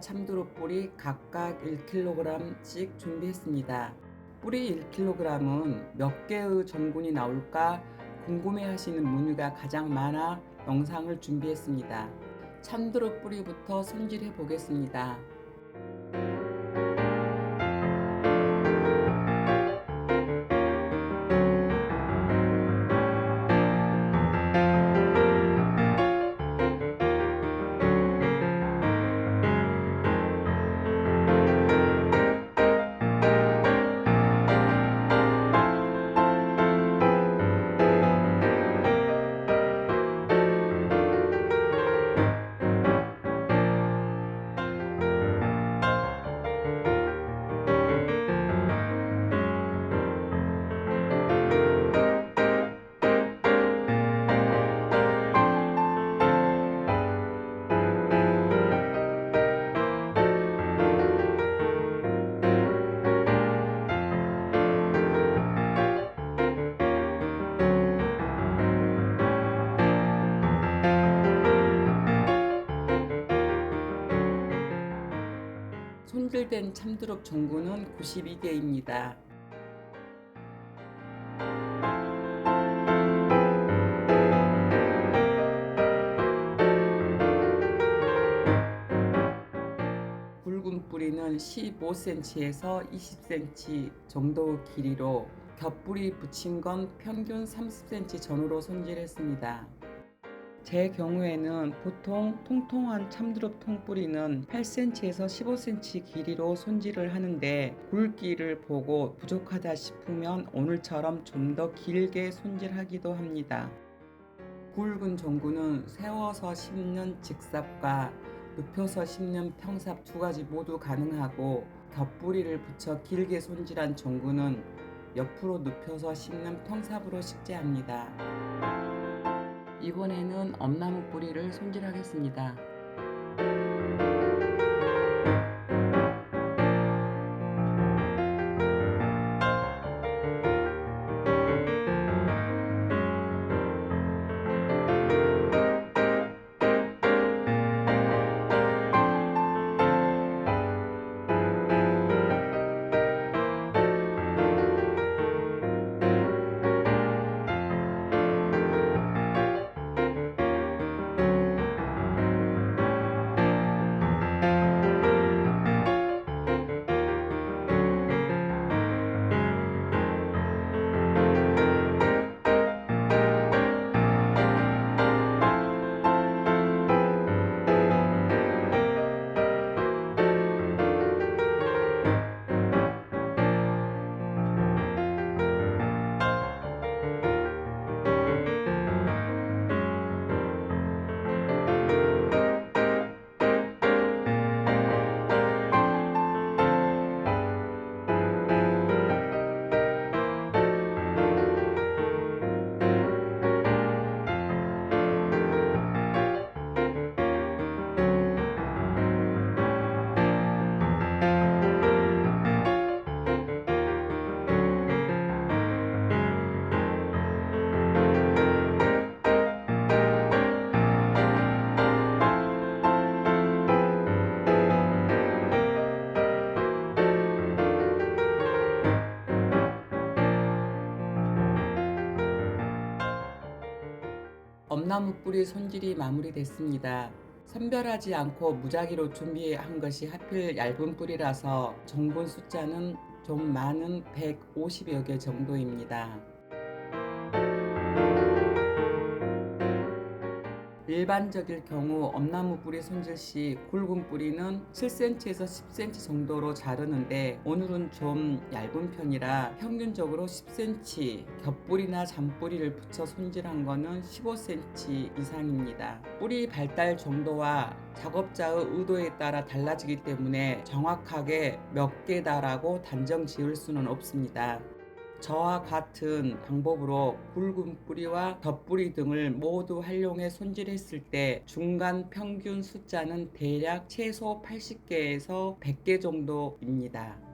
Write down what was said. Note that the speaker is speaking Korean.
참두릅 뿌리 각각 1kg씩 준비했습니다. 뿌리 1kg은 몇 개의 전분이 나올까 궁금해 하시는 문의가 가장 많아 영상을 준비했습니다. 참두릅 뿌리부터 손질해 보겠습니다. 손질된 참두릅 전구는 92개입니다. 굵은 뿌리는 15cm에서 20cm 정도 길이로 겹뿌리 붙인 건 평균 30cm 전후로 손질했습니다. 제 경우에는 보통 통통한 참두릅 통뿌리는 8cm에서 15cm 길이로 손질을 하는데 굵기를 보고 부족하다 싶으면 오늘처럼 좀 더 길게 손질하기도 합니다. 굵은 전구는 세워서 심는 직삽과 눕혀서 심는 평삽 두 가지 모두 가능하고 겹뿌리를 붙여 길게 손질한 전구는 옆으로 눕혀서 심는 평삽으로 식재합니다. 이번에는 엄나무 뿌리를 손질하겠습니다. 엄나무 뿌리 손질이 마무리됐습니다. 선별하지 않고 무작위로 준비한 것이 하필 얇은 뿌리라서 정본 숫자는 좀 많은 150여 개 정도입니다. 일반적일 경우 엄나무 뿌리 손질 시 굵은 뿌리는 7cm에서 10cm 정도로 자르는데 오늘은 좀 얇은 편이라 평균적으로 10cm, 겹뿌리나 잔뿌리를 붙여 손질한 거는 15cm 이상입니다. 뿌리 발달 정도와 작업자의 의도에 따라 달라지기 때문에 정확하게 몇 개다라고 단정 지을 수는 없습니다. 저와 같은 방법으로 굵은 뿌리와 덧뿌리 등을 모두 활용해 손질했을 때 중간 평균 숫자는 대략 최소 80개에서 100개 정도입니다.